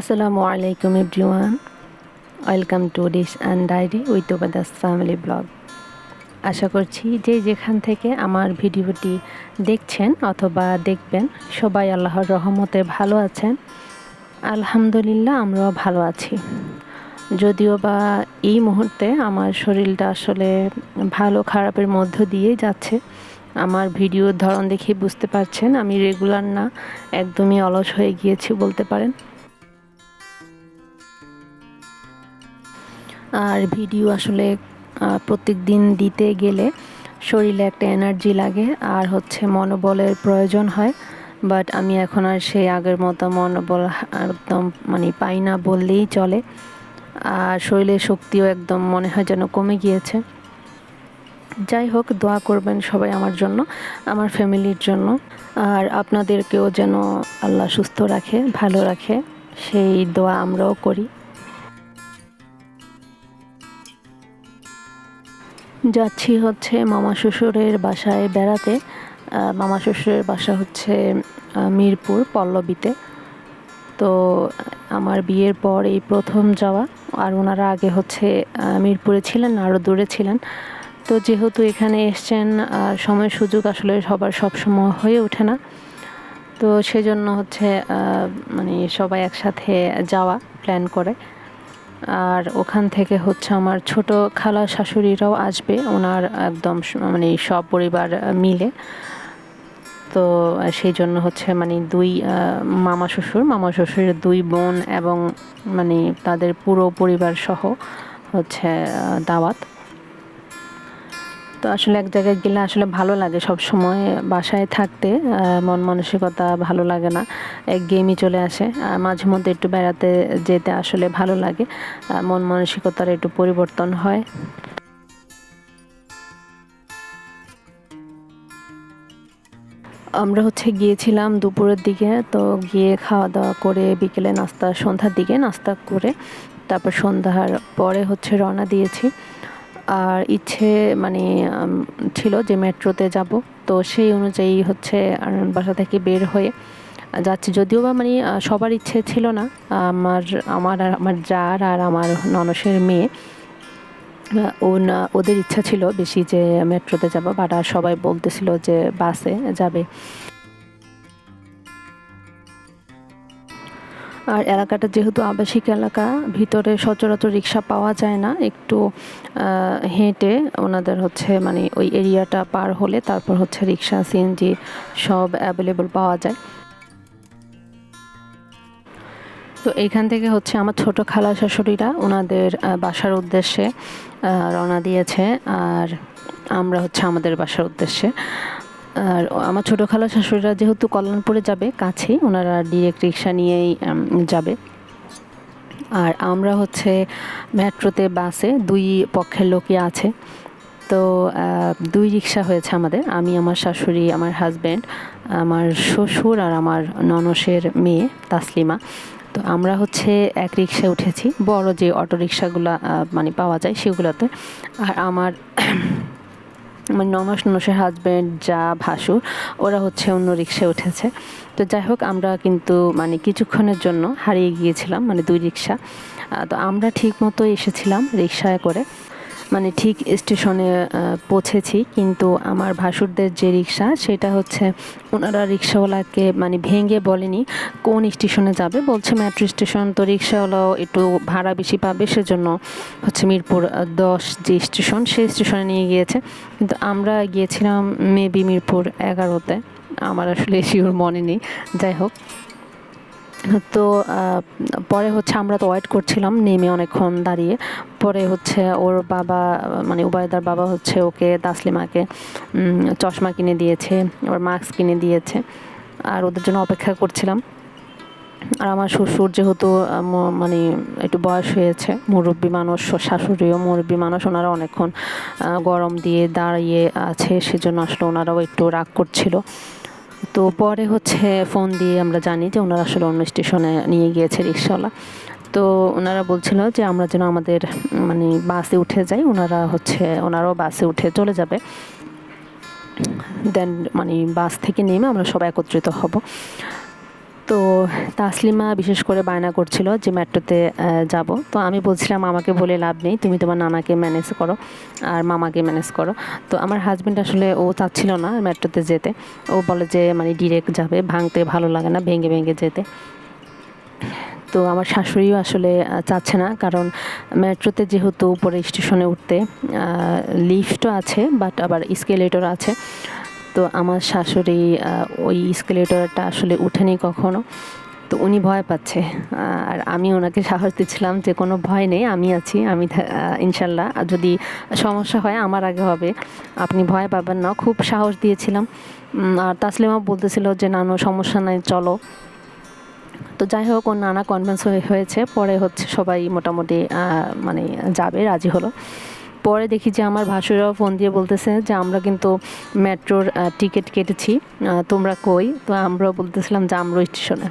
আসসালামু আলাইকুম everyone. Welcome to dish and diary with ওবাদাস family blog. আশা করছি যে যেখান থেকে আমার ভিডিওটি দেখছেন অথবা দেখবেন, সবাই আল্লাহর রহমতে ভালো আছেন। আলহামদুলিল্লাহ, আমরাও ভালো আছি। যদিও বা এই মুহূর্তে আমার শরীরটা আসলে ভালো খারাপের মধ্য দিয়েই যাচ্ছে, আমার ভিডিওর ধরন দেখে বুঝতে পারছেন, আমি রেগুলার না, একদমই অলস হয়ে গিয়েছি বলতে পারেন। আর ভিডিও আসলে প্রত্যেক দিন দিতে গেলে শরীরে একটা এনার্জি লাগে আর হচ্ছে মনোবলের প্রয়োজন হয়। বাট আমি এখন আর সেই আগের মতো মনোবল একদম মানে পাই না বললেই চলে। আর শরীরের শক্তিও একদম মনে হয় যেন কমে গিয়েছে। যাই হোক, দোয়া করবেন সবাই আমার জন্য, আমার ফ্যামিলির জন্য। আর আপনাদেরকেও যেন আল্লাহ সুস্থ রাখে, ভালো রাখে, সেই দোয়া আমরাও করি। যাচ্ছি হচ্ছে মামা শ্বশুরের বাসায় বেড়াতে। মামা শ্বশুরের বাসা হচ্ছে মিরপুর পল্লবীতে। তো আমার বিয়ের পর এই প্রথম যাওয়া। আর ওনারা আগে হচ্ছে মিরপুরে ছিলেন আরও দূরে ছিলেন। তো যেহেতু এখানে এসছেন সময় সুযোগ আসলে সবার সব সময় হয়ে ওঠে না। তো সেজন্য হচ্ছে মানে সবাই একসাথে যাওয়া প্ল্যান করে। আর ওখান থেকে হচ্ছে আমার ছোট খালা শাশুড়িরাও আসবে, ওনার একদম মানে সব পরিবার মিলে। তো সেই জন্য হচ্ছে মানে দুই মামা শ্বশুর, মামা শ্বশুরের দুই বোন এবং মানে তাদের পুরো পরিবার সহ হচ্ছে দাওয়াত। তো আসলে এক জায়গায় গেলে আসলে ভালো লাগে সব সময় বাসায় থাকতে মন মানসিকতা ভালো লাগে না, এক গেমই চলে আসে। মাঝে মধ্যে একটু বেড়াতে যেতে আসলে ভালো লাগে মন মানসিকতার একটু পরিবর্তন হয়। আমরা হচ্ছে গিয়েছিলাম দুপুরের দিকে, তো গিয়ে খাওয়া দাওয়া করে বিকেলে নাস্তা, সন্ধ্যার দিকে নাস্তা করে, তারপর সন্ধ্যার পরে হচ্ছে রওনা দিয়েছি। আর ইচ্ছে মানে ছিল যে মেট্রোতে যাব। তো সেই অনুযায়ী হচ্ছে বাসা থেকে বের হয়ে যাচ্ছি। যদিও বা মানে সবার ইচ্ছে ছিল না। আমার আমার আর আমার যার আর আমার ননসের মেয়ে ও না ওদের ইচ্ছা ছিল বেশি যে মেট্রোতে যাব বাট আর সবাই বলতেছিল যে বাসে যাবে। আর এলাকাটা যেহেতু আবাসিক এলাকা, ভিতরে সচরাচর রিক্সা পাওয়া যায় না। একটু হেঁটে ওনাদের হচ্ছে মানে ওই এরিয়াটা পার হলে তারপর হচ্ছে রিক্সা সিএনজি সব অ্যাভেলেবল পাওয়া যায়। তো এইখান থেকে হচ্ছে আমার ছোট খালা শাশুড়িরা ওনাদের বাসার উদ্দেশ্যে রওনা দিয়েছে। আর আমরা হচ্ছে আমাদের বাসার উদ্দেশ্যে। আর আমার ছোটো খালা শাশুড়িরা যেহেতু কল্যাণপুরে যাবে, কাছেই, ওনারা ডিরেক্ট রিক্সা নিয়েই যাবে। আর আমরা হচ্ছে মেট্রোতে, বাসে, দুই পক্ষের লোকই আছে। তো দুই রিক্সা হয়েছে আমাদের। আমি, আমার শাশুড়ি, আমার হাজব্যান্ড আমার শ্বশুর আর আমার ননসের মেয়ে, তাসলিমা। তো আমরা হচ্ছে এক রিক্সায় উঠেছি। বড় যে অটো রিক্সাগুলো মানে পাওয়া যায় সেগুলোতে। আর আমার মানে নমাস নসের হাজব্যান্ড যা ভাসুর, ওরা হচ্ছে অন্য রিক্সায় উঠেছে। তো যাই হোক, আমরা কিন্তু মানে কিছুক্ষণের জন্য হারিয়ে গিয়েছিলাম মানে দুই রিক্সা। তো আমরা ঠিক মতো এসেছিলাম রিক্সায় করে। মানে ঠিক স্টেশনে পৌঁছেছি। কিন্তু আমার ভাসুরদের যে রিক্সা সেটা হচ্ছে ওনারা রিক্সাওয়ালাকে মানে ভেঙে বলেনি কোন স্টেশনে যাবে। বলছে, মেট্রো স্টেশন তো রিক্সাওয়ালাও একটু ভাড়া বেশি পাবে, সেজন্য হচ্ছে মিরপুর দশ যে স্টেশন, সেই স্টেশনে নিয়ে গিয়েছে। কিন্তু আমরা গিয়েছিলাম মেবি মিরপুর এগারোতে। আমার আসলে শিওর মনে নেই। যাই হোক। তো পরে হচ্ছে আমরা তো ওয়েট করছিলাম নেমে অনেকক্ষণ দাঁড়িয়ে। পরে হচ্ছে ওর বাবা মানে উবায়দার বাবা হচ্ছে ওকে তাসলিমাকে চশমা কিনে দিয়েছে, ওর মাস্ক কিনে দিয়েছে, আর ওদের জন্য অপেক্ষা করছিলাম। আর আমার শ্বশুর যেহেতু মানে একটু বয়স হয়েছে, মুরব্বী মানুষ, শাশুড়িও মুরব্বী মানুষ, ওনারা অনেকক্ষণ গরম দিয়ে দাঁড়িয়ে আছে, সেজন্য আসলে ওনারাও একটু রাগ করছিল। তো পরে হচ্ছে ফোন দিয়ে আমরা জানি যে ওনারা আসলে অন্য স্টেশনে নিয়ে গিয়েছে রিক্সাওয়ালা। তো ওনারা বলছিল যে আমরা যেন আমাদের মানে বাসে উঠে যাই, ওনারা হচ্ছে, ওনারাও বাসে উঠে চলে যাবে। দেন মানে বাস থেকে নেমে আমরা সবাই একত্রিত হব। তো তাসলিমা বিশেষ করে বায়না করছিল যে মেট্রোতে যাব। তো আমি বলছিলাম, আমাকে বলে লাভ নেই, তুমি তোমার নানাকে ম্যানেজ করো আর মামাকে ম্যানেজ করো। তো আমার হাজব্যান্ড আসলে ও চাচ্ছিল না মেট্রোতে যেতে। ও বলে যে মানে ডিরেক্ট যাবে, ভাঙতে ভালো লাগে না, ভেঙে ভেঙে যেতে। তো আমার শাশুড়িও আসলে চাচ্ছে না, কারণ মেট্রোতে যেহেতু উপরে স্টেশনে উঠতে লিফটও আছে বাট আবার স্কেলেটর আছে। তো আমার শাশুড়ি ওই স্কেলেটরটা আসলে উঠেনি কখনো। তো উনি ভয় পাচ্ছে। আর আমি ওনাকে সাহস দিচ্ছিলাম যে কোনো ভয় নেই, আমি আছি, আমি ইনশাল্লাহ। যদি সমস্যা হয়, আমার আগে হবে। আপনি ভয় পাবেন না, খুব সাহস দিয়েছিলাম। আর তাসলিমা বলতেছিল যে, নানো, সমস্যা নাই, চলো। তো যাই হোক, ওর নানা কনভেন্স হয়েছে। পরে হচ্ছে সবাই মোটামুটি মানে যাবে, রাজি হলো। পরে দেখি যে আমার ভাসুরাও ফোন দিয়ে বলতেছে যে, আমরা কিন্তু মেট্রোর টিকিট কেটেছি তোমরা কই? তো আমরাও বলতেছিলাম যে, আমরাও স্টেশনে।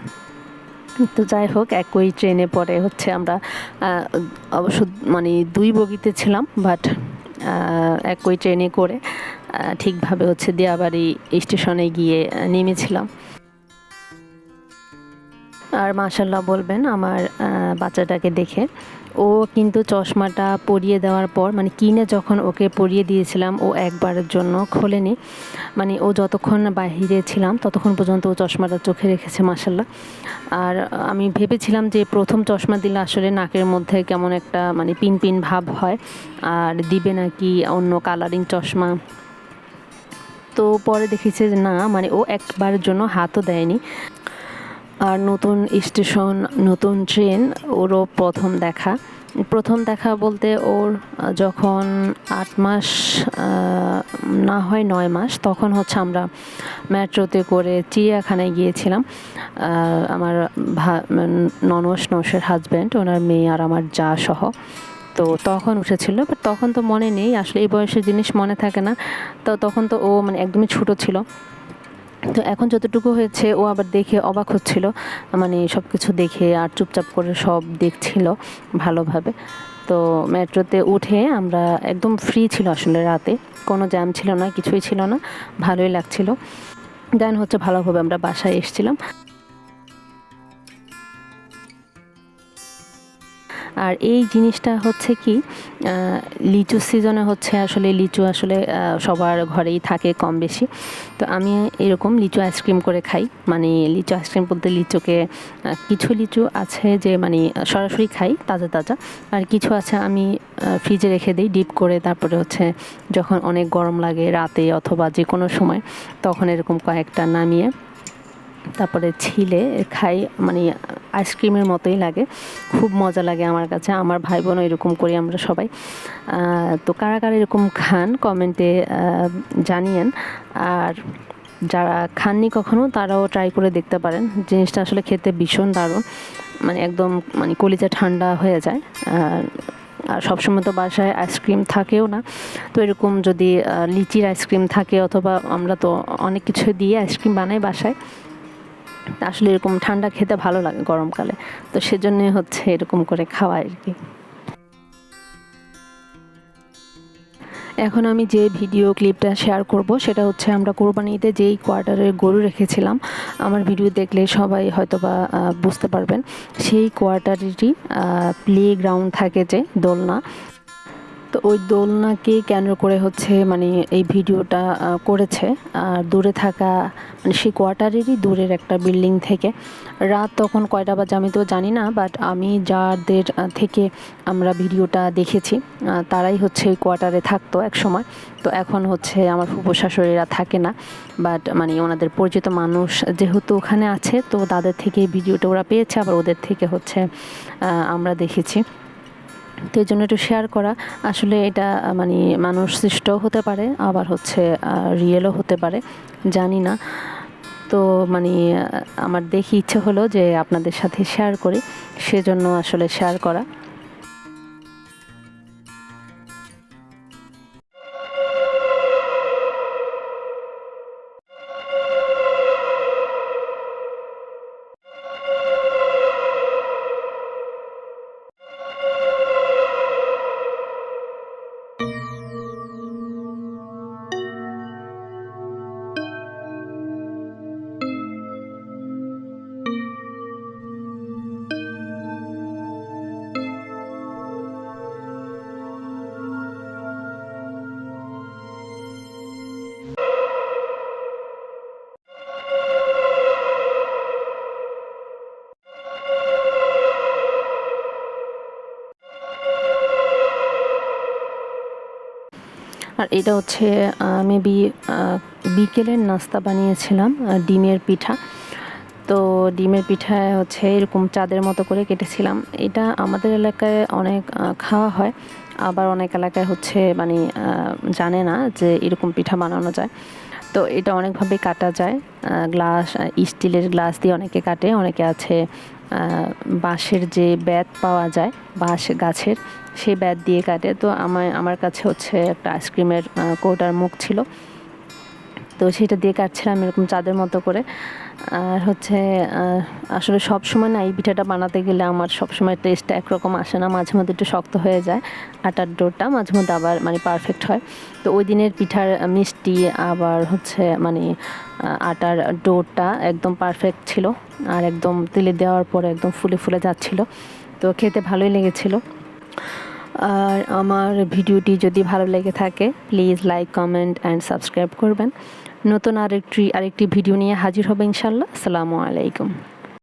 তো যাই হোক, একই ট্রেনে পরে হচ্ছে আমরা অবশ্য মানে দুই বগিতে ছিলাম বাট একই ট্রেনে করে ঠিকভাবে হচ্ছে দিয়াবাড়ি স্টেশনে গিয়ে নেমেছিলাম। আর মাশাল্লাহ বলবেন, আমার বাচ্চাটাকে দেখে ও কিন্তু চশমাটা পরিয়ে দেওয়ার পর মানে কিনে যখন ওকে পরিয়ে দিয়েছিলাম, ও একবারের জন্য খোলেনি। মানে ও যতক্ষণ বাহিরে ছিলাম, ততক্ষণ পর্যন্ত ও চশমাটা চোখে রেখেছে মাসাল্লাহ আর আমি ভেবেছিলাম যে প্রথম চশমা দিলে আসলে নাকের মধ্যে কেমন একটা মানে পিন পিন ভাব হয়, আর দিবে নাকি অন্য কালারিং চশমা। তো পরে দেখেছে যে না মানে ও একবারের জন্য হাতও দেয়নি। আর নতুন স্টেশন, নতুন ট্রেন, ওরও প্রথম দেখা। প্রথম দেখা বলতে ওর যখন আট মাস না হয় নয় মাস, তখন হচ্ছে আমরা মেট্রোতে করে চিড়িয়াখানায় গিয়েছিলাম। আমার ননস, নসের হাজব্যান্ড ওনার মেয়ে আর আমার যা সহ। তো তখন উঠেছিল বাট তখন তো মনে নেই, আসলে এই বয়সের জিনিস মনে থাকে না। তো তখন তো ও মানে একদমই ছোটো ছিল। তো এখন যতটুকু হয়েছে, ও আবার দেখে অবাক হচ্ছিল। মানে সব কিছু দেখে আর চুপচাপ করে সব দেখছিল ভালোভাবে। তো মেট্রোতে উঠে আমরা একদম ফ্রি ছিল আসলে রাতে। কোনো জ্যাম ছিল না, কিছুই ছিল না। ভালোই লাগছিল। দেন হচ্ছে ভালোভাবে আমরা বাসায় এসেছিলাম। আর এই জিনিসটা হচ্ছে কি লিচু সিজনে হচ্ছে আসলে লিচু আসলে সবার ঘরেই থাকে কম বেশি। তো আমি এরকম লিচু আইসক্রিম করে খাই। মানে লিচু আইসক্রিম বলতে লিচুকে কিছু লিচু আছে যে মানে সরাসরি খাই তাজা তাজা। আর কিছু আছে আমি ফ্রিজে রেখে দিই ডিপ করে তারপরে হচ্ছে যখন অনেক গরম লাগে রাতে অথবা যে কোনো সময়, তখন এরকম কয়েকটা নামিয়ে তারপরে ছিলে খাই। মানে আইসক্রিমের মতোই লাগে। খুব মজা লাগে আমার কাছে। আমার ভাই বোনও এরকম করি আমরা সবাই। তো কারা কারা এরকম খান, কমেন্টে জানিয়েন। আর যারা খাননি কখনো, তারাও ট্রাই করে দেখতে পারেন। জিনিসটা আসলে খেতে ভীষণ দারুণ। মানে একদম মানে কলিজা ঠান্ডা হয়ে যায়। আর সবসময় তো বাসায় আইসক্রিম থাকেও না। তো এরকম যদি লিচির আইসক্রিম থাকে অথবা আমরা তো অনেক কিছু দিয়ে আইসক্রিম বানাই বাসায় আসলে এরকম ঠান্ডা খেতে ভালো লাগে গরমকালে। তো সেজন্যই হচ্ছে এরকম করে খাওয়া আর কি। এখন আমি যে ভিডিও ক্লিপটা শেয়ার করব, সেটা হচ্ছে আমরা কোরবানিতে যেই কোয়ার্টারের গরু রেখেছিলাম, আমার ভিডিও দেখলে সবাই হয়তো বা বুঝতে পারবেন। সেই কোয়ার্টারেরই প্লে গ্রাউন্ড থাকে যে, দোলনা। তো ওই দোলনাকে কেন্দ্র করে হচ্ছে মানে এই ভিডিওটা করেছে। আর দূরে থাকা মানে সেই কোয়ার্টারেরই দূরের একটা বিল্ডিং থেকে। রাত তখন কয়টা বাজে আমি তো জানি না বাট আমি যাদের থেকে আমরা ভিডিওটা দেখেছি তারাই হচ্ছে ওই কোয়ার্টারে থাকতো এক সময়। তো এখন হচ্ছে আমার ফুপু শাশুড়িরা থাকে না বাট মানে ওনাদের পরিচিত মানুষ যেহেতু ওখানে আছে, তো তাদের থেকে ভিডিওটা ওরা পেয়েছে, আবার ওদের থেকে হচ্ছে আমরা দেখেছি। তো এই জন্য একটু শেয়ার করা, আসলে এটা মানে মানুষ সৃষ্টও হতে পারে, আবার হচ্ছে রিয়েলও হতে পারে, জানি না। তো মানে আমার দেখে ইচ্ছে হলো যে আপনাদের সাথে শেয়ার করি। সেজন্য আসলে শেয়ার করা। এটা হচ্ছে মেবি বিকেলের নাস্তা বানিয়েছিলাম ডিমের পিঠা। তো ডিমের পিঠায় হচ্ছে এরকম চাঁদের মতো করে কেটেছিলাম। এটা আমাদের এলাকায় অনেক খাওয়া হয়। আবার অনেক এলাকায় হচ্ছে মানে জানে না যে এরকম পিঠা বানানো যায়। তো এটা অনেকভাবে কাটা যায়। গ্লাস স্টিলের গ্লাস দিয়ে অনেকে কাটে, অনেকে আছে বাঁশের যে ব্যাত পাওয়া যায়, বাঁশ গাছের, সেই ব্যাত দিয়ে কাটে। তো আমার আমার কাছে হচ্ছে একটা আইসক্রিমের কৌটার মুখ ছিল। তো সেটা দিয়ে কাটছিলাম এরকম চাঁদের মতো করে। আর হচ্ছে আসলে সব সময় না এই পিঠাটা বানাতে গেলে আমার সব সময় টেস্টটা একরকম আসে না। মাঝে মধ্যে একটু শক্ত হয়ে যায়। আটার ডোরটা মাঝে মধ্যে আবার মানে পারফেক্ট হয়। তো ওই দিনের পিঠার মিষ্টি আবার হচ্ছে মানে আটার ডোরটা একদম পারফেক্ট ছিল। আর একদম তেলে দেওয়ার পরে একদম ফুলে ফুলে যাচ্ছিল। তো খেতে ভালোই লেগেছিল। আর আমার ভিডিওটি যদি ভালো লেগে থাকে please like comment and subscribe করবেন। নতুন আরেকটি আরেকটি ভিডিও নিয়ে হাজির হবে ইনশাল্লাহ আসসালামু আলাইকুম।